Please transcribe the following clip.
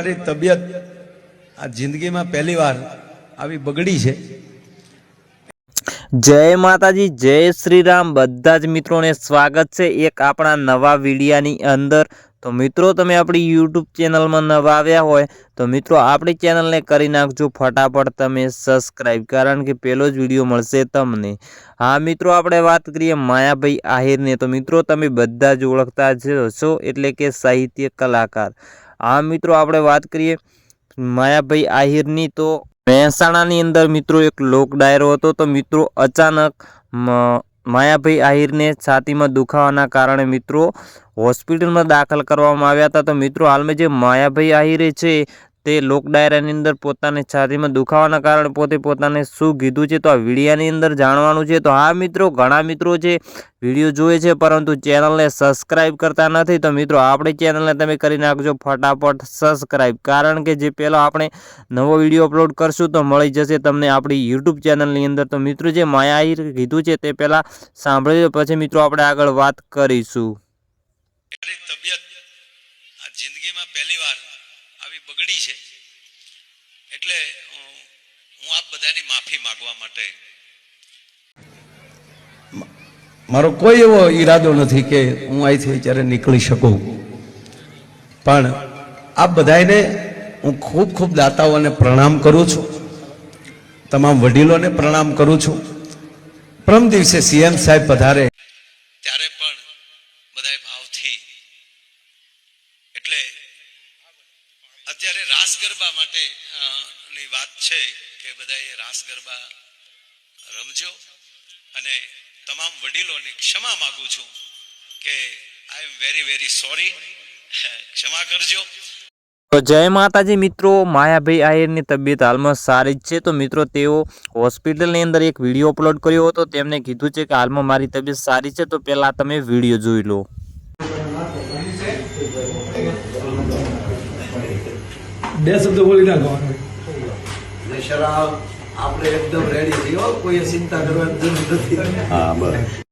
મારી તબિયત આ જિંદગીમાં પહેલી વાર આવી બગડી છે. જય માતાજી, જય શ્રી રામ બધા જ મિત્રોને સ્વાગત છે એક આપણા નવા વિડીયાની અંદર. તો મિત્રો, તમે આપણી યુટ્યુબ ચેનલમાં નવા આવ્યા હોય, તો મિત્રો, આપણી ચેનલને કરી નાખજો ફટાફટ તમે સબસ્ક્રાઈબ કારણ કે પહેલો જ વીડિયો મળશે તમને. હા, મિત્રો, આપણે વાત કરીએ માયાભાઈ આહિરને. તો મિત્રો, તમે બધા જ ઓળખતા જ છો એટલે કે સાહિત્ય કલાકાર. હા, મિત્રો, આપણે વાત કરીએ માયાભાઈ આહિરની, તો મહેસાણાની અંદર, મિત્રો, એક લોક ડાયરો હતો. તો, મિત્રો, અચાનક માયાભાઈ આહિરને છાતીમાં દુખાવાના કારણે, મિત્રો, હોસ્પિટલમાં દાખલ કરવામાં આવ્યા હતા. તો, મિત્રો, હાલમાં જે માયાભાઈ આહિરે છે તે લોક ડાયરાની અંદર પોતાની છાતીમાં દુખાવાના કારણે પોતે પોતાને શું કીધું છે તો આ વિડીયાની અંદર જાણવાનું છે. તો હા મિત્રો, ઘણા મિત્રો છે, વીડિયો જોવે છે, પરંતુ ચેનલને સબસ્ક્રાઈબ કરતા નથી. તો મિત્રો, આપણી ચેનલને તમે કરી નાખજો ફટાફટ સબસ્ક્રાઈબ કારણ કે જે પહેલો આપણે નવો વીડિયો અપલોડ કરશું તો મળી જશે તમને આપણી યુટ્યુબ ચેનલની અંદર. તો મિત્રો, જે માયા કીધું છે તે પહેલાં સાંભળી પછી મિત્રો, આપણે આગળ વાત કરીશું. તબિયત જિંદગીમાં પહેલી વાર આવી બગડી છે. એટલે હું આપ બધાની માફી માંગવા માટે મારો કોઈ એવો ઈરાદો નથી કે હું અહીંથી જ્યારે નીકળી શકું. પણ આપ બધાને હું ખૂબ ખૂબ દાતાઓને પ્રણામ કરું છું. તમામ વડીલોને પ્રણામ કરું છું. પ્રમ દિવસે સીએમ સાહેબ પધારે. ત્યારે પણ બધા ભાવથી એટલે અત્યારે રાસ ગરબા માટે ની વાત છે કે બધાએ રાસ ગરબા રમજો. અને તમામ વડીલોને ક્ષમા માગું છું કે I am very very sorry ક્ષમા કરજો. જય માતાજી મિત્રો, માયાભાઈ આયરની તબિયત હાલમાં સારી જ છે. તો મિત્રો, તેઓ હોસ્પિટલની અંદર એક વીડિયો અપલોડ કર્યો હતો. તેમને કીધું છે કે હાલમાં મારી તબિયત સારી છે. તો પહેલાં તમે વીડિયો જોઈ લો. બે શબ્દ બોલી નાખો ને શરાબ આપણે એકદમ રેડી છીએ કોઈ કોઈએ ચિંતા કરવાની જરૂર નથી. હા બસ.